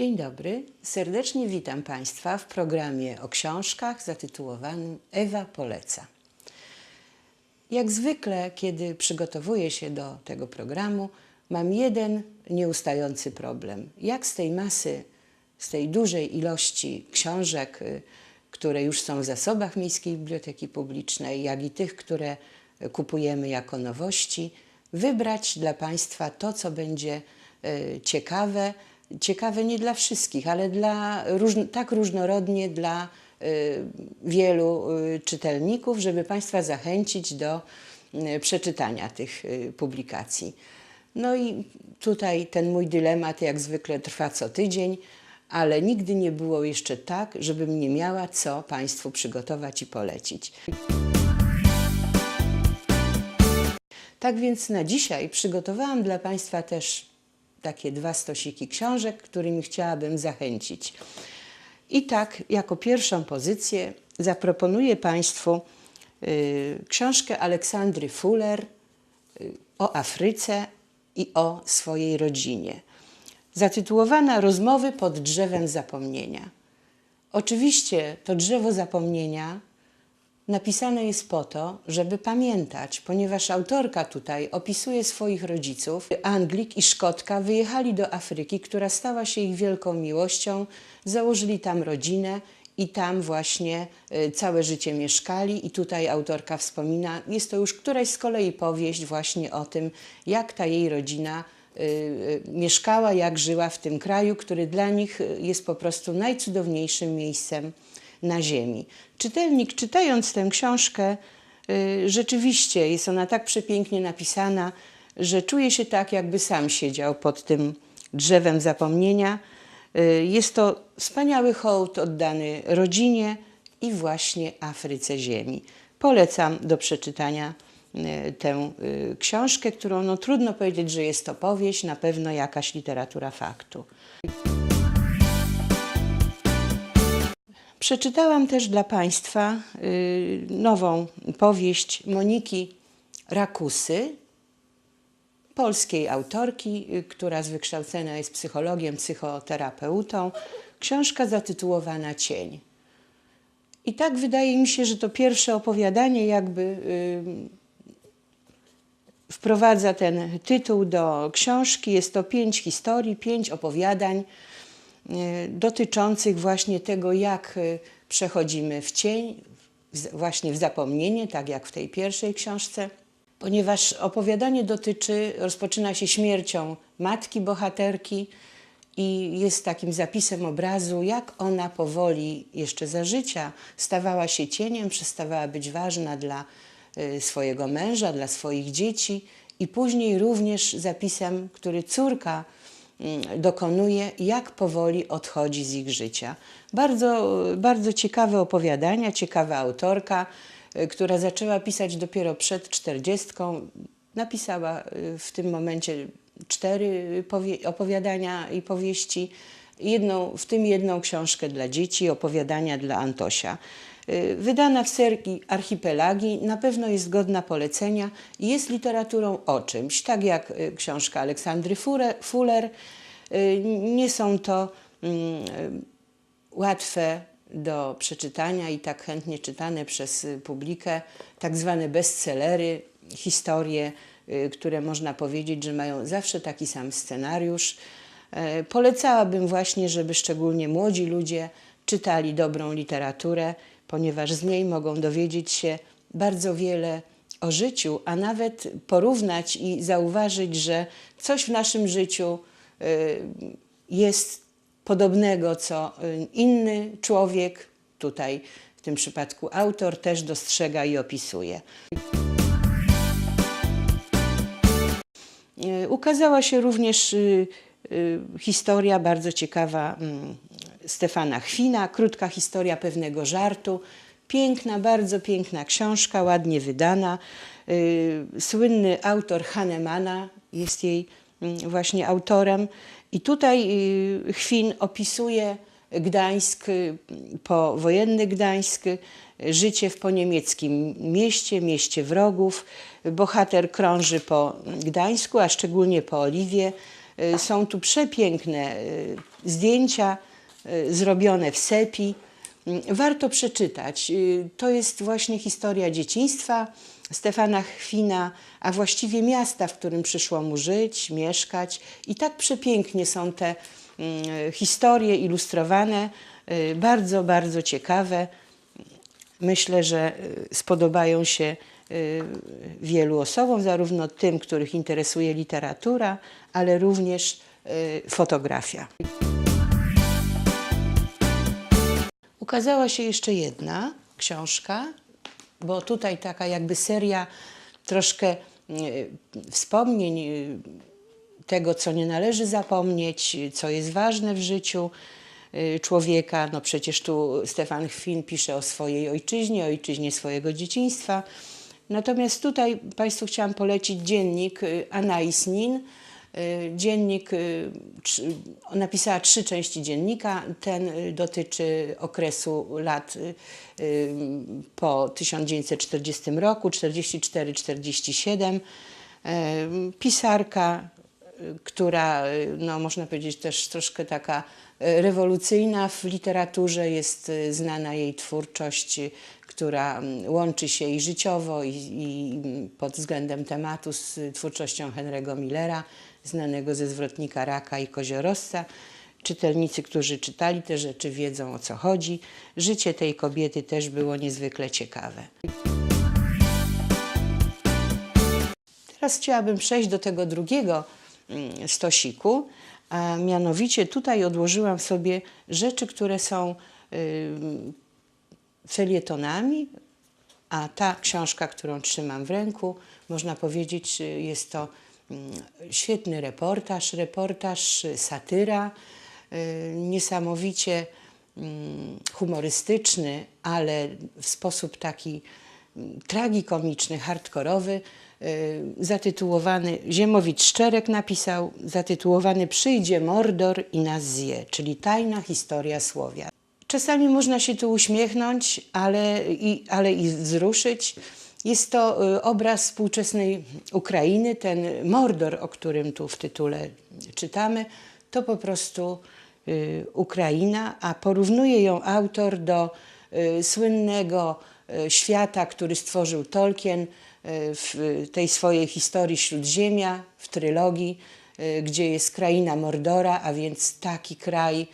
Dzień dobry, serdecznie witam Państwa w programie o książkach zatytułowanym Ewa poleca. Jak zwykle, kiedy przygotowuję się do tego programu, mam jeden nieustający problem. Jak z tej masy, z tej dużej ilości książek, y, które już są w zasobach Miejskiej Biblioteki Publicznej, jak i tych, które kupujemy jako nowości, wybrać dla Państwa to, co będzie y, ciekawe, ciekawe nie dla wszystkich, ale dla, tak różnorodnie dla y, wielu y, czytelników, żeby Państwa zachęcić do y, przeczytania tych publikacji. No i tutaj ten mój dylemat jak zwykle trwa co tydzień, ale nigdy nie było jeszcze tak, żebym nie miała co Państwu przygotować i polecić. Tak więc na dzisiaj przygotowałam dla Państwa też takie dwa stosiki książek, którymi chciałabym zachęcić. I tak, jako pierwszą pozycję zaproponuję Państwu y, książkę Aleksandry Fuller y, o Afryce i o swojej rodzinie. Zatytułowana Rozmowy pod drzewem zapomnienia. Oczywiście to drzewo zapomnienia napisane jest po to, żeby pamiętać, ponieważ autorka tutaj opisuje swoich rodziców. Anglik i Szkotka wyjechali do Afryki, która stała się ich wielką miłością, założyli tam rodzinę i tam właśnie y, całe życie mieszkali. I tutaj autorka wspomina, jest to już któraś z kolei powieść właśnie o tym, jak ta jej rodzina y, y, mieszkała, jak żyła w tym kraju, który dla nich jest po prostu najcudowniejszym miejscem na ziemi. Czytelnik, czytając tę książkę, y, rzeczywiście jest ona tak przepięknie napisana, że czuje się tak, jakby sam siedział pod tym drzewem zapomnienia. Y, Jest to wspaniały hołd oddany rodzinie i właśnie Afryce Ziemi. Polecam do przeczytania y, tę książkę, którą no, trudno powiedzieć, że jest to powieść, na pewno jakaś literatura faktu. Przeczytałam też dla Państwa y, nową powieść Moniki Rakusy, polskiej autorki, y, która z wykształcenia jest psychologiem, psychoterapeutą. Książka zatytułowana Cień. I tak wydaje mi się, że to pierwsze opowiadanie jakby y, wprowadza ten tytuł do książki. Jest to pięć historii, pięć opowiadań dotyczących właśnie tego, jak e, przechodzimy w cień, właśnie w zapomnienie, tak jak w tej pierwszej książce, ponieważ opowiadanie dotyczy, rozpoczyna się śmiercią matki bohaterki i jest takim zapisem obrazu, jak ona powoli jeszcze za życia stawała się cieniem, przestawała być ważna dla y, swojego męża, dla swoich dzieci i później również zapisem, który córka dokonuje, jak powoli odchodzi z ich życia. Bardzo, bardzo ciekawe opowiadania, ciekawa autorka, y, która zaczęła pisać dopiero przed czterdziestką. Napisała y, w tym momencie cztery opowiadania i powieści, jedną, w tym jedną książkę dla dzieci, opowiadania dla Antosia. Y, Wydana w serii Archipelagi, na pewno jest godna polecenia i jest literaturą o czymś, tak jak książka Aleksandry Fuller. Y, Nie są to mm, y, łatwe do przeczytania i tak chętnie czytane przez y, publikę, tak zwane bestsellery, historie, które można powiedzieć, że mają zawsze taki sam scenariusz. Polecałabym właśnie, żeby szczególnie młodzi ludzie czytali dobrą literaturę, ponieważ z niej mogą dowiedzieć się bardzo wiele o życiu, a nawet porównać i zauważyć, że coś w naszym życiu jest podobnego, co y, inny człowiek, tutaj w tym przypadku autor, też dostrzega i opisuje. E, Ukazała się również y, y, historia bardzo ciekawa mm, Stefana Chwina, krótka historia pewnego żartu. Piękna, bardzo piękna książka, ładnie wydana. Y, Słynny autor Hahnemana jest jej właśnie autorem. I tutaj y, Chwin opisuje Gdańsk, y, powojenny Gdańsk, y, życie w poniemieckim mieście, mieście wrogów. Bohater krąży po Gdańsku, a szczególnie po Oliwie. Są tu przepiękne zdjęcia zrobione w sepi. Warto przeczytać. Y, To jest właśnie historia dzieciństwa Stefana Chwina, a właściwie miasta, w którym przyszło mu żyć, mieszkać. I tak przepięknie są te mm, historie ilustrowane, y, bardzo, bardzo ciekawe. Myślę, że y, spodobają się wielu osobom, zarówno tym, których interesuje literatura, ale również fotografia. Ukazała się jeszcze jedna książka, bo tutaj taka jakby seria troszkę y, wspomnień y, tego, co nie należy zapomnieć, co jest ważne w życiu y, człowieka. No przecież tu Stefan Chwin pisze o swojej ojczyźnie, ojczyźnie swojego dzieciństwa. Natomiast tutaj Państwu chciałam polecić dziennik Anais Nin. Y, Dziennik, y, napisała trzy części dziennika. Ten y, dotyczy okresu lat po 1940 roku, 44-47. E, Pisarka, która, no, można powiedzieć, też troszkę taka rewolucyjna w literaturze. Jest znana jej twórczość, która mm, łączy się i życiowo, i, i mm, pod względem tematu z twórczością Henry'ego Millera, znanego ze zwrotnika Raka i Koziorożca. Czytelnicy, którzy czytali te rzeczy, wiedzą o co chodzi. Życie tej kobiety też było niezwykle ciekawe. Teraz chciałabym przejść do tego drugiego mm, stosiku, a mianowicie tutaj odłożyłam sobie rzeczy, które są ym, felietonami, a ta książka, którą trzymam w ręku, można powiedzieć, y, jest to świetny reportaż, reportaż, satyra, y, niesamowicie mm, humorystyczny, ale w sposób taki mm, tragikomiczny, hardkorowy, y, zatytułowany, Ziemowit Szczerek napisał, zatytułowany Przyjdzie Mordor i nas zje, czyli tajna historia Słowia. Czasami można się tu uśmiechnąć, ale i, ale i wzruszyć. Jest to y, obraz współczesnej Ukrainy, ten Mordor, o którym tu w tytule czytamy, to po prostu y, Ukraina, a porównuje ją autor do y, słynnego świata, który stworzył Tolkien w tej swojej historii Śródziemia, w trylogii, gdzie jest kraina Mordora, a więc taki kraj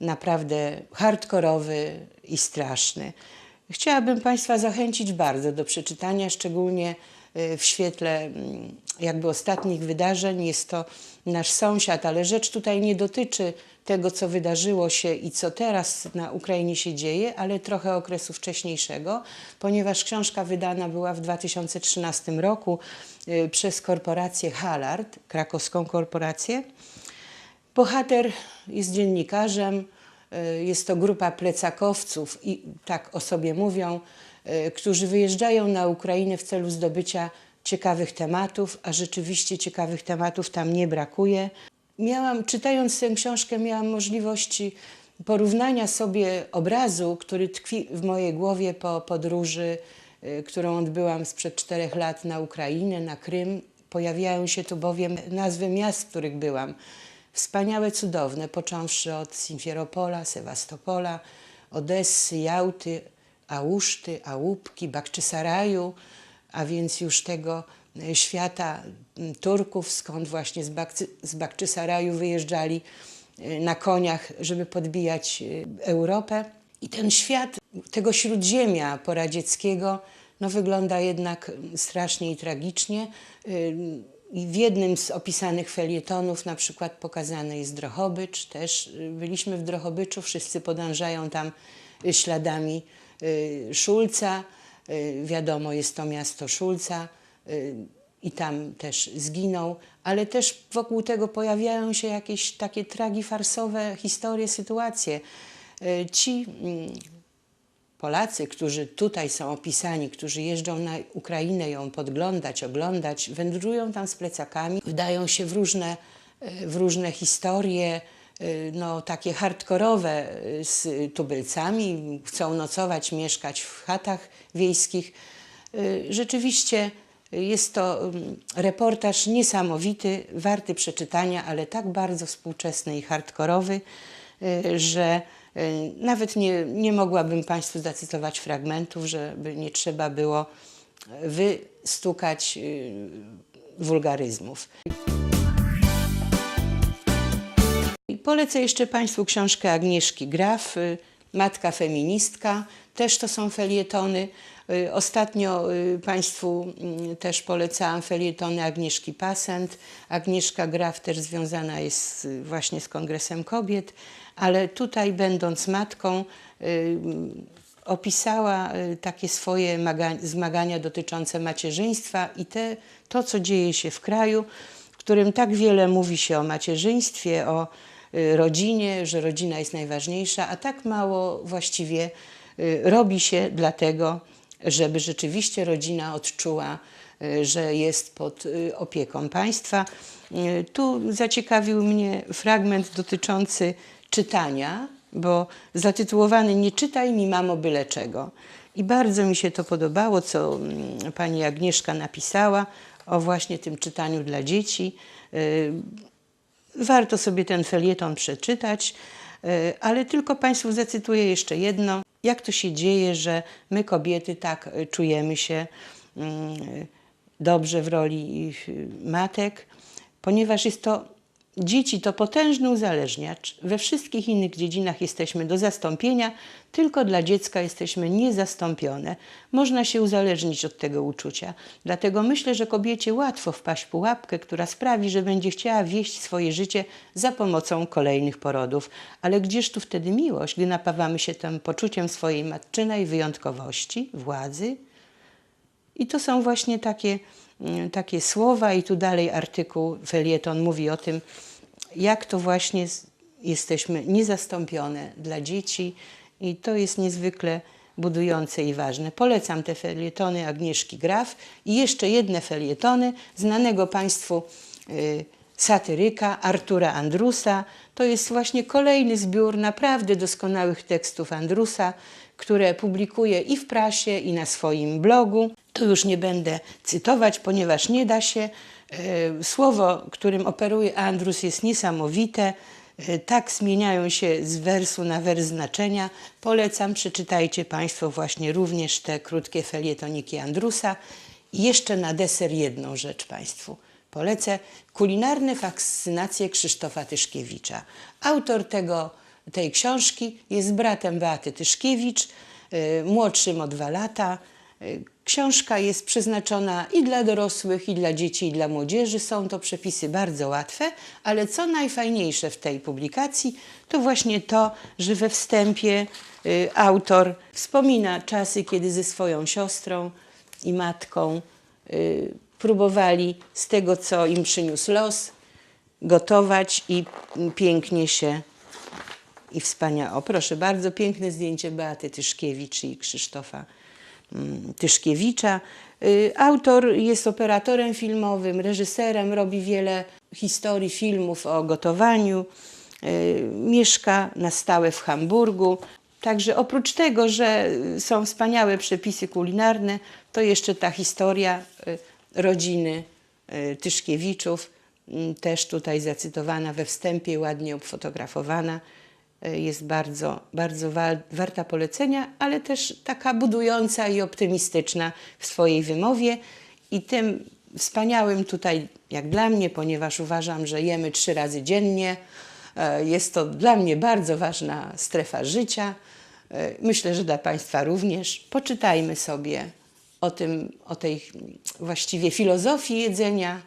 naprawdę hardkorowy i straszny. Chciałabym Państwa zachęcić bardzo do przeczytania, szczególnie y, w świetle mm, jakby ostatnich wydarzeń. Jest to nasz sąsiad, ale rzecz tutaj nie dotyczy tego, co wydarzyło się i co teraz na Ukrainie się dzieje, ale trochę okresu wcześniejszego, ponieważ książka wydana była w 2013 roku y, przez korporację Halard, krakowską korporację. Bohater jest dziennikarzem, jest to grupa plecakowców, i tak o sobie mówią, y, którzy wyjeżdżają na Ukrainę w celu zdobycia ciekawych tematów, a rzeczywiście ciekawych tematów tam nie brakuje. Miałam, czytając tę książkę, miałam możliwość porównania sobie obrazu, który tkwi w mojej głowie po podróży, y, którą odbyłam sprzed czterech lat na Ukrainę, na Krym. Pojawiają się tu bowiem nazwy miast, w których byłam. Wspaniałe, cudowne, począwszy od Simferopola, Sewastopola, Odessy, Jałty, Ałuszty, Ałupki, Bakczysaraju, a więc już tego e, świata Turków, skąd właśnie z, Bakcy, z Bakczysaraju wyjeżdżali e, na koniach, żeby podbijać e, Europę. I ten świat tego śródziemia poradzieckiego no, wygląda jednak strasznie i tragicznie. I w jednym z opisanych felietonów na przykład pokazany jest Drohobycz. Też y, byliśmy w Drohobyczu, wszyscy podążają tam y, śladami y, Szulca. Wiadomo, jest to miasto Szulca i tam też zginął, ale też wokół tego pojawiają się jakieś takie tragifarsowe historie, sytuacje. Ci mm, Polacy, którzy tutaj są opisani, którzy jeżdżą na Ukrainę ją podglądać, oglądać, wędrują tam z plecakami, wdają się w różne, e, w różne historie, e, no, takie hardkorowe e, z tubylcami, chcą nocować, mieszkać w chatach wiejskich. Rzeczywiście Jest to mm, reportaż niesamowity, warty przeczytania, ale tak bardzo współczesny i hardkorowy, że nawet nie, nie mogłabym Państwu zacytować fragmentów, żeby nie trzeba było wystukać y, wulgaryzmów. Polecę jeszcze Państwu książkę Agnieszki Graf, y, Matka feministka. Też to są felietony. Y, Ostatnio y, Państwu mm, też polecałam felietony Agnieszki Pasent. Agnieszka Graf też związana jest właśnie z Kongresem Kobiet, ale tutaj będąc matką y, opisała takie swoje maga- zmagania dotyczące macierzyństwa i te, to, co dzieje się w kraju, w którym tak wiele mówi się o macierzyństwie, o rodzinie, że rodzina jest najważniejsza, a tak mało właściwie robi się dlatego, żeby rzeczywiście rodzina odczuła, y, że jest pod y, opieką państwa. Y, Tu zaciekawił mnie fragment dotyczący czytania, bo zatytułowany Nie czytaj mi mamo byle czego. I bardzo mi się to podobało, co mm, pani Agnieszka napisała o właśnie tym czytaniu dla dzieci. Warto sobie ten felieton przeczytać, ale tylko Państwu zacytuję jeszcze jedno. Jak to się dzieje, że my kobiety tak y, czujemy się mm, dobrze w roli y, matek, ponieważ jest to dzieci to potężny uzależniacz. We wszystkich innych dziedzinach jesteśmy do zastąpienia, tylko dla dziecka jesteśmy niezastąpione. Można się uzależnić od tego uczucia. Dlatego myślę, że kobiecie łatwo wpaść w pułapkę, która sprawi, że będzie chciała wieść swoje życie za pomocą kolejnych porodów. Ale gdzież tu wtedy miłość, gdy napawamy się tym poczuciem swojej matczynej wyjątkowości, władzy, i to są właśnie takie, takie słowa, i tu dalej artykuł Felieton mówi o tym, jak to właśnie jesteśmy niezastąpione dla dzieci, i to jest niezwykle budujące i ważne. Polecam te felietony Agnieszki Graf i jeszcze jedne felietony znanego Państwu y, satyryka Artura Andrusa. To jest właśnie kolejny zbiór naprawdę doskonałych tekstów Andrusa, które publikuje i w prasie, i na swoim blogu. Tu już nie będę cytować, ponieważ nie da się. E, Słowo, którym operuje Andrus, jest niesamowite. E, Tak zmieniają się z wersu na wers znaczenia. Polecam, przeczytajcie Państwo właśnie również te krótkie felietoniki Andrusa. I jeszcze na deser jedną rzecz Państwu polecę. Kulinarne fascynacje Krzysztofa Tyszkiewicza. Autor tego, tej książki jest bratem Beaty Tyszkiewicz, y, młodszym o dwa lata. Książka jest przeznaczona i dla dorosłych, i dla dzieci, i dla młodzieży. Są to przepisy bardzo łatwe, ale co najfajniejsze w tej publikacji, to właśnie to, że we wstępie y, autor wspomina czasy, kiedy ze swoją siostrą i matką y, próbowali z tego, co im przyniósł los, gotować i mm, pięknie się i wspaniale. O, proszę bardzo, piękne zdjęcie Beaty Tyszkiewicz i Krzysztofa Tyszkiewicza. Y, Autor jest operatorem filmowym, reżyserem, robi wiele historii filmów o gotowaniu. Y, Mieszka na stałe w Hamburgu. Także oprócz tego, że są wspaniałe przepisy kulinarne, to jeszcze ta historia y, rodziny Tyszkiewiczów, mm, też tutaj zacytowana we wstępie, ładnie obfotografowana, jest bardzo, bardzo wa- warta polecenia, ale też taka budująca i optymistyczna w swojej wymowie. I tym wspaniałym tutaj, jak dla mnie, ponieważ uważam, że jemy trzy razy dziennie, e, jest to dla mnie bardzo ważna strefa życia. E, Myślę, że dla Państwa również. Poczytajmy sobie o tym, o tej właściwie filozofii jedzenia,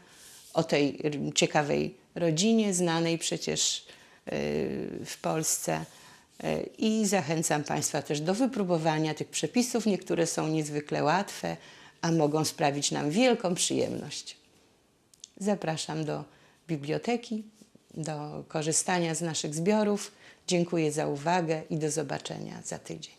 o tej ciekawej rodzinie, znanej przecież y, w Polsce. Y, I zachęcam Państwa też do wypróbowania tych przepisów. Niektóre są niezwykle łatwe, a mogą sprawić nam wielką przyjemność. Zapraszam do biblioteki, do korzystania z naszych zbiorów. Dziękuję za uwagę i do zobaczenia za tydzień.